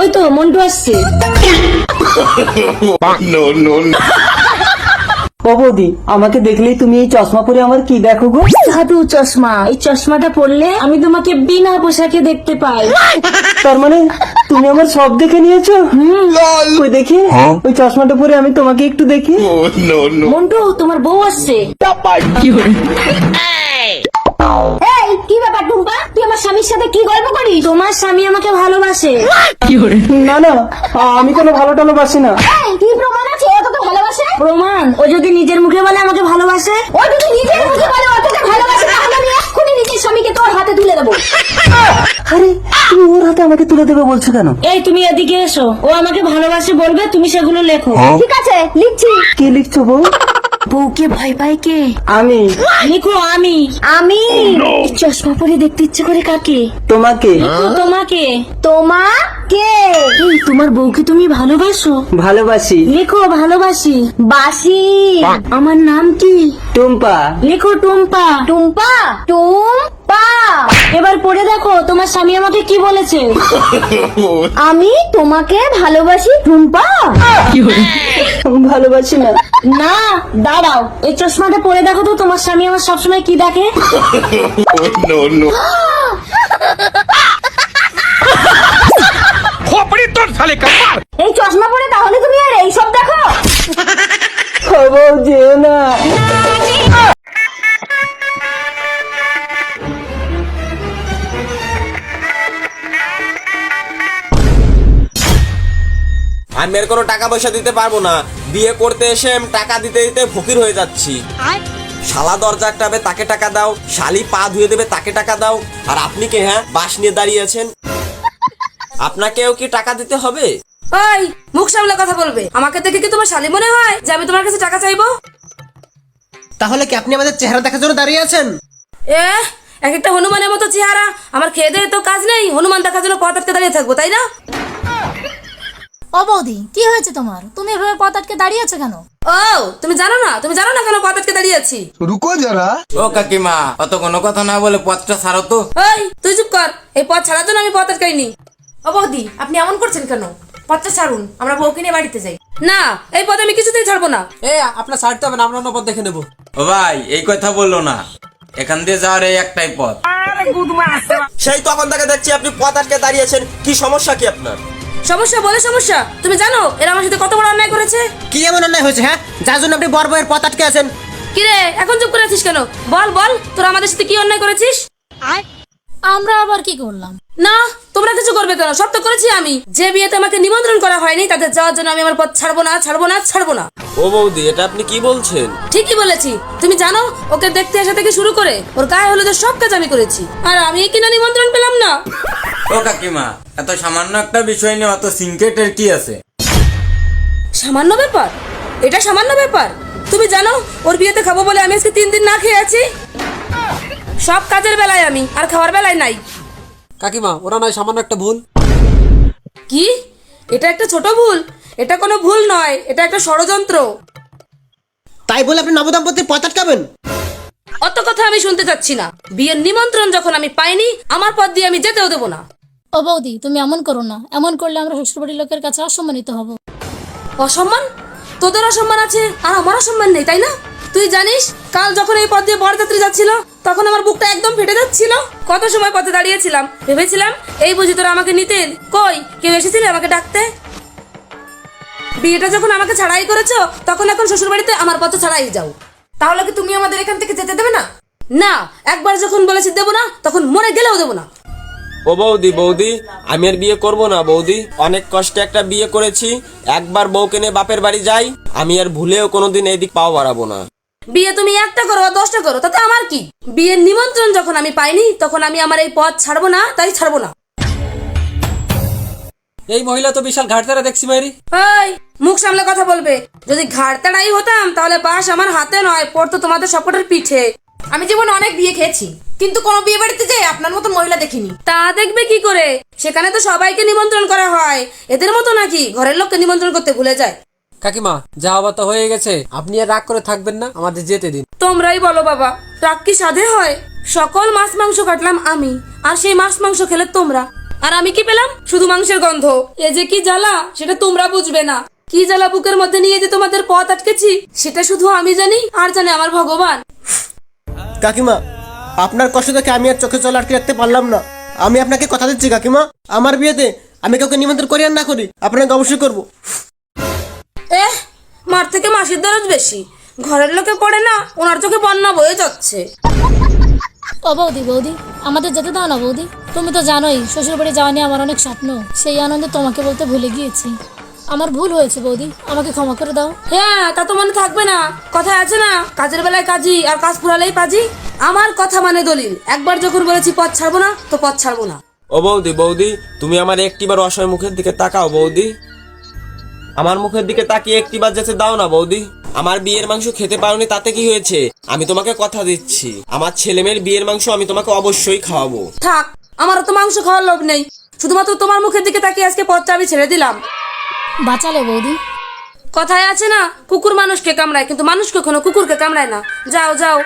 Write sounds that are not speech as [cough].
ওই তো মন্টু আসছে. [laughs] ও বৌদি আমাকে দেখলেই তুমি এই চশমা পরে আমার কি দেখো গো? জাদু চশমা। এই চশমাটা পরলে আমি তোমাকে বিনা পোশাকে দেখতে পাই। তার মানে তুমি আমার সব দেখে নিয়েছো? ওই দেখি? ওই চশমাটা পরে আমি তোমাকে একটু দেখি. মন্টু তোমার বউ আসছে এই কি ব্যাপার টুম্পা তুই আমার স্বামীর সাথে কি গল্প করিস? তোমার স্বামী আমাকে ভালোবাসে। না না আমি কোনো ভালো টালো বাসি না। কি প্রমাণ আছে? ও তোকে ভালোবাসে? প্রমাণ? ও যদি নিজের মুখে বলে আমাকে ভালোবাসে? ও যদি নিজের মুখে বলে ও তোকে ভালোবাসে তাহলে আমি এক্ষুনি নিজের স্বামীকে তোর হাতে তুলে দেবো। আরে তুমি ওর হাতে আমাকে তুলে দেবে বলছো কেন? এই তুমি এদিকে এসো। ও আমাকে ভালোবাসে বলবে তুমি সেগুলো লেখো। ঠিক আছে লিখছি। কি লিখছো বউ? বউকে ভয় পায় কে? আমি। নিকো আমি। আমি? চশমা পরে দেখতে ইচ্ছে করে কাকে? তোমাকে। তোমাকে। তোমাকে? এই তোমার বউকে তুমি ভালোবাসো? ভালোবাসি। লেখো ভালোবাসি। বাসি। আমার নাম কি? টুম্পা। লেখো টুম্পা টুম্পা। টুম্পা এবার পড়ে দেখো তোমার স্বামী আমাকে কি বলেছে? [laughs] আমি তোমাকে ভালোবাসি টুম্পা। ভালোবাসি না। না দাঁড়াও। এই চশমাটা পরে দেখো তো তোমার স্বামী আমার সবসময় কি দেখে. [laughs] [laughs] এই চশমা পরে তাহলে তুমি আর এইসব দেখো? বউ যেও না। আমি এর কোনো টাকা পয়সা দিতে পারব না। বিয়ে করতে এসে আমি টাকা দিতে দিতে ফকির হয়ে যাচ্ছি। শালা দরজা আটকাবে তাকে টাকা দাও। শালি পা ধুয়ে দেবে তাকে টাকা দাও। আর আপনি কে হ্যাঁ? বাস নিয়ে দাঁড়িয়ে আছেন। আপনাকেও কি টাকা দিতে হবে? ওই মুখ সামলে কথা বলবে। আমাকে দেখে কি তোমার শালি মনে হয় যে আমি তোমার কাছে টাকা চাইব? তাহলে কি আপনি আমাদের চেহারা দেখার জন্য দাঁড়িয়ে আছেন? এ এক একটা হনুমানের মতো চেহারা। আমার খেয়ে দিয়ে তো কাজ নেই। হনুমান দেখার জন্য পথ আটকে দাঁড়িয়ে থাকব তাই না? ও বৌদি কি হয়েছে তোমার? তুমি এভাবে পথ আটকে দাঁড়িয়ে আছো কেন? ও তুমি জানো না? তুমি জানো না কেন পথ আটকে দাঁড়িয়ে আছি? ও কাকিমা অত কোনো কথা না বলে পথটা ছাড়ো তো। ওই তুই চুপ কর। এই পথ ছাড়ার জন্য আমি পথ আটকাইনি। ও বৌদি আপনি এমন করছেন কেন? পথটা ছাড়ুন আমরা বউকে নিয়ে বাড়িতে যাই। না এই পথ আমি কিছুতেই ছাড়বো না। এ আপনার ছাড়তে হবে না আমরা অন্য পথ দেখে নেব। ও ভাই এই কথা বলল না। এখান দিয়ে যাওয়ার এই একটাই পথ। সেই তখন থেকে দেখছি আপনি পথ আটকে দাঁড়িয়েছেন কি সমস্যা কি আপনার? সমস্যা বলে সমস্যা। তুমি জানো এরা আমার সাথে কত বড় অন্যায় করেছে? কি এমন অন্যায় হয়েছে হ্যাঁ? যার জন্য আপনি বর বয়ের পথ আটকে আছেন। কিরে এখন চুপ করে আছিস কেন? বল বল তোরা আমাদের সাথে কি অন্যায় করেছিস? আমরা আবার কি করলাম? না তোমরা কিছু করবে কেন? সব তো করেছি আমি। যে বিয়েতে আমাকে নিমন্ত্রণ করা হয়নি তাদের যাওয়ার জন্য আমি আমার পথ ছাড়বো না ছাড়বো না ছাড়বো না। ও বৌদি এটা আপনি কি বলছেন? ঠিকই বলেছি। তুমি জানো ওকে দেখতে আসা থেকে শুরু করে ওর গায়ে হলুদের সব কাজ আমি করেছি। আর আমি কিনা নিমন্ত্রণ পেলাম না। ও কাকিমা এত সামান্য একটা বিষয় নিয়ে অত সিনকেটের কি আছে? সামান্য ব্যাপার? এটা সামান্য ব্যাপার? তুমি জানো ওর বিয়েতে খাব বলে আমি আজকে তিন দিন না খেয়ে আছি? সব কাজের বেলায় আমি আর খাওয়ার বেলায় নাই। কাকিমা ওরা নয় সামান্য একটা ভুল। কি? এটা একটা ছোট ভুল? এটা কোনো ভুল নয় এটা একটা ষড়যন্ত্র। তাই বলে আপনি নবদম্পতির পথ আটকাবেন? অত কথা আমি শুনতে চাচ্ছি না। বিয়ের নিমন্ত্রণ যখন আমি পাইনি আমার পথ দিয়ে আমি যেতেও দেবো না। ও বৌদি, তুমি এমন করো না। এমন করলে আমরা শ্বশুরবাড়ির লোকের কাছে অসম্মানিত হব। অসম্মান? তোদের অসম্মান আছে, আর আমার অসম্মান নেই, তাই না? তুই জানিস, কাল যখন এই পথ দিয়ে বরযাত্রী যাচ্ছিল, তখন আমার বুকটা একদম ফেটে যাচ্ছিল। কত সময় পথে দাঁড়িয়েছিলাম? ভেবেছিলাম, এই বুঝি তোরা আমাকে নিতেন। কই, কেউ এসেছিলে আমাকে ডাকতে? বিয়েটা যখন আমাকে ছাড়াই করেছ, তখন এখন শ্বশুরবাড়িতে আমার পথে ছাড়াই যাও। তাহলে কি তুমি আমাদের এখান থেকে যেতে দেবে না? না, একবার যখন বলেছি দেবো না, তখন মরে গেলেও দেবো না। ও বৌদি বৌদি আমি আর বিয়ে করব না বৌদি। অনেক কষ্টে একটা বিয়ে করেছি একবার বউকে নিয়ে বাপের বাড়ি যাই আমি আর ভুলেও কোনোদিন এদিক পাও বাড়াবো না। বিয়ে তুমি একটা করো বা দশটা করো তাতে আমার কি? বিয়ের নিমন্ত্রণ যখন আমি পাইনি তখন আমি আমার এই পথ ছাড়বো না তাই ছাড়বো না। এই মহিলা তো বিশাল ঘাটতারা দেখছি মাইরি। এই মুখ সামলে কথা বলবে। যদি ঘাড়তাড়াই হতাম তাহলে বাস আমার হাতে নয় পড়তো তোমাদের সপটের পিঠে। আমি জীবনে অনেক বিয়ে খেয়েছি কিন্তু কোনো বিয়ে বাড়িতে যাই আপনার মতো মহিলা দেখিনি। তা দেখবে কি করে? সেখানে তো সবাইকে নিমন্ত্রণ করা হয়। এদের মতো নাকি ঘরের লোককে নিমন্ত্রণ করতে ভুলে যায়? কাকিমা যা হবার তো হয়ে গেছে। আপনি আর রাগ করে থাকবেন না আমাদের যেতে দিন। তোমরাই বলো বাবা রাগ কি সাধে হয়? সকল মাছ মাংস কাটলাম আমি আর সেই মাছ মাংস খেলে তোমরা? আর আমি কি পেলাম? শুধু মাংসের গন্ধ। এ যে কি জ্বালা সেটা তোমরা বুঝবে না। কি জ্বালা বুকের মধ্যে নিয়ে যে তোমাদের পথ আটকেছি সেটা শুধু আমি জানি আর জানে আমার ভগবান। কাকিমা আপনার কষ্ট দেখে আমি আর চোখে জল আটকে রাখতে পারলাম না। আমি আপনাকে কথা দিচ্ছি কাকিমা। আমার বিয়েতে আমি কাউকে নিমন্ত্রণ করি আর না করি আপনাকে অবশ্যই করব। এহ মার থেকে মাসির দরজ বেশি। ঘরের লোকে পড়ে না ওনার চোখে বন্যা বয়ে যাচ্ছে। ও বৌদি বৌদি আমাদের যেতে দাও না বৌদি। তুমি তো জানোই শ্বশুর বাড়ি যাওয়া নিয়ে আমার অনেক স্বপ্ন। সেই আনন্দে তোমাকে বলতে ভুলে গিয়েছি। আমার ভুল হয়েছে বৌদি। আমাকে ক্ষমা করে দাও। হ্যাঁ তা তো মনে থাকবে না। কথায় আছে না? কাজের বেলায় কাজী আর কাজ ফুরালেই পাজি। আমার কথা মানে দলিল। একবার যখন বলেছি পথ ছাড়বো না তো পথ ছাড়বো না। ও বৌদি বৌদি তুমি আমার একটিবার অসহায় মুখের দিকে তাকাও বৌদি। আমার মুখের দিকে তাকিয়ে একটিবার যাচ্ছে দাও না বৌদি। আমার বিয়ের মাংস খেতে পারোনি তাতে কি হয়েছে? আমি তোমাকে কথা দিচ্ছি। আমার ছেলে মেয়ের বিয়ের মাংস আমি তোমাকে অবশ্যই খাওয়াবো। থাক আমারও তো মাংস খাওয়ার লোভ নেই। শুধুমাত্র তোমার মুখের দিকে তাকিয়ে আজকে পথটা আমি ছেড়ে দিলাম। বাঁচালে বৌদি। কথায় আছে না, কুকুর মানুষকে কামড়ায়, কিন্তু মানুষ কখনো কুকুরকে কামড়ায় না। যাও যাও।